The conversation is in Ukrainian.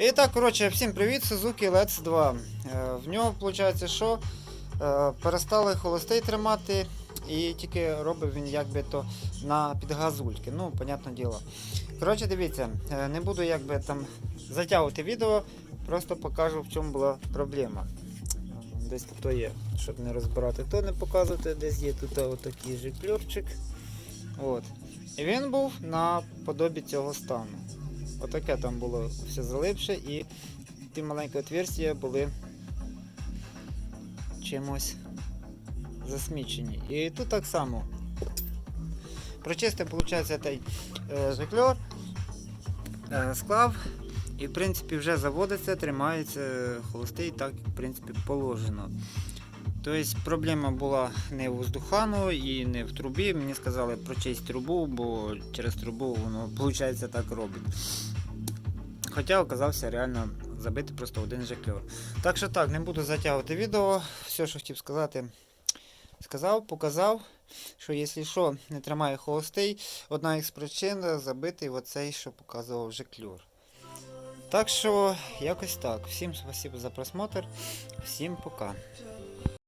І так, коротше, всім привіт, Suzuki Let's 2. Е, В нього, виходить, що е, перестали холостей тримати, і тільки робив він якби то на підгазульки. Ну, понятне діло. Коротше, дивіться, е, не буду якби там затягувати відео, просто покажу, в чому була проблема. Десь тут є, щоб не розбирати, то не показувати, десь є тут отакий же кльорчик. От. І він був на подобі цього стану. Отаке там було все залипше і ті маленькі отверстия були чимось засмічені. І тут так само. Прочистив, виходить, цей е, жикльор, е, склав, і в принципі вже заводиться, тримається холостий, так в принципі положено. Тобто проблема була не в воздухану і не в трубі. Мені сказали прочисть трубу, бо через трубу воно виходить так робить. Хоча оказався реально забити просто один жикльор. Так що так, не буду затягувати відео. Все, що хотів сказати, сказав, показав, що якщо що, не тримає холостий, одна із причин забитий оцей, що показував жикльор. Так що, якось так. Всім спасибо за просмотр, всім пока.